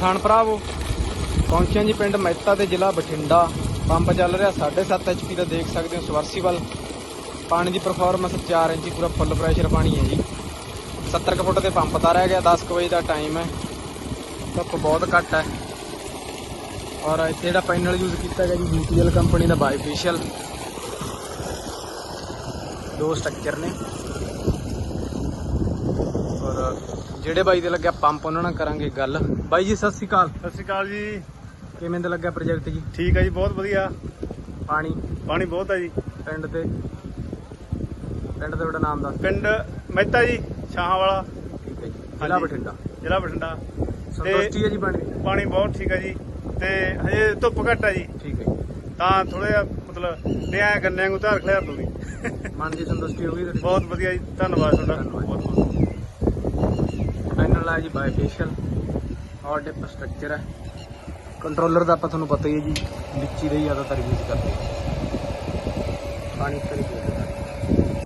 ਕਿਸਾਨ ਭਰਾਵੋ ਪਹੁੰਚਿਆ ਜੀ ਪਿੰਡ ਮਹਿਤਾ ਤੇ ਜ਼ਿਲ੍ਹਾ ਬਠਿੰਡਾ। ਪੰਪ ਚੱਲ ਰਿਹਾ 7.5 ਐਚਪੀ ਦਾ, ਦੇਖ ਸਕਦੇ ਹੋ ਸਵਰਸੀਬਲ ਪਾਣੀ ਦੀ ਪਰਫਾਰਮੈਂਸ 4 ਇੰਚੀ ਪੂਰਾ ਫੁੱਲ ਪ੍ਰੈਸ਼ਰ ਪਾਣੀ ਹੈ ਜੀ। 70 ਕੁ ਫੁੱਟ ਤੇ ਪੰਪ ਦਾ ਰਹਿ ਗਿਆ 10 ਕੁ ਵਜੇ ਦਾ ਟਾਈਮ ਹੈ। ਧੁੱਪ ਬਹੁਤ ਘੱਟ ਹੈ। ਔਰ ਇੱਥੇ ਜਿਹੜਾ ਪੈਨਲ ਯੂਜ਼ ਕੀਤਾ ਗਿਆ ਜੀ BTL ਕੰਪਨੀ ਦਾ ਬਾਈਫੇਸ਼ੀਅਲ ਦੋ ਸਟਰਕਚਰ ਨੇ ਔਰ ਜਿਹੜੇ ਬਾਈ ਦੇ ਲੱਗਿਆ ਪੰਪ ਉਹਨਾਂ ਨਾਲ ਕਰਾਂਗੇ ਗੱਲ। ਬਾਈ ਜੀ ਸਤਿ ਸ਼੍ਰੀ ਅਕਾਲ। ਸਤਿ ਸ਼੍ਰੀ ਅਕਾਲ ਜੀ। ਕਿਵੇਂ ਦਾ ਲੱਗਾ ਪ੍ਰੋਜੈਕਟ ਜੀ? ਠੀਕ ਹੈ ਜੀ ਬਹੁਤ ਵਧੀਆ। ਪਾਣੀ? ਪਾਣੀ ਬਹੁਤ ਹੈ ਜੀ। ਪਿੰਡ ਤੇ ਪਿੰਡ ਤੇ ਤੁਹਾਡਾ ਨਾਮ ਦਾ ਪਿੰਡ ਮਹਿਤਾ ਜੀ ਸ਼ਾਹਾਂ ਵਾਲਾ। ਠੀਕ ਹੈ ਜੀ। ਜ਼ਿਲ੍ਹਾ ਹਾਂਜੀ। ਬਠਿੰਡਾ। ਜ਼ਿਲ੍ਹਾ ਬਠਿੰਡਾ। ਸੰਤੁਸ਼ਟੀ ਹੈ ਜੀ ਪਾਣੀ? ਦੀ? ਪਾਣੀ ਬਹੁਤ ਠੀਕ ਹੈ ਜੀ। ਤੇ ਹਜੇ ਧੁੱਪ ਘੱਟ ਹੈ ਜੀ। ਠੀਕ ਹੈ ਜੀ। ਤਾਂ ਥੋੜਾ ਮਤਲਬ ਨਿਆ ਗੰਨਿਆਂ ਨੂੰ ਧਾਰ ਖਲਿਆਰ ਦੂਗੀ ਮਨ ਦੀ ਸੰਤੁਸ਼ਟੀ ਹੋ ਗਈ ਬਹੁਤ ਵਧੀਆ ਜੀ। ਧੰਨਵਾਦ ਤੁਹਾਡਾ। ਧੰਨਵਾਦ। ਬਹੁਤ ਬਹੁਤ। ਪੈਨਲ ਹੈ ਜੀ ਬਾਈਫੇਸ਼ੀਅਲ ਔਰ ਡਿਪ ਸਟਰਕਚਰ ਹੈ ਕੰਟਰੋਲਰ ਦਾ ਆਪਾਂ ਤੁਹਾਨੂੰ ਪਤਾ ਹੀ ਹੈ ਜੀ ਵਿੱਚ ਹੀ ਰਹੀ ਜ਼ਿਆਦਾਤਰ ਯੂਜ਼ ਕਰਦੇ ਪਾਣੀ ਕਰੀ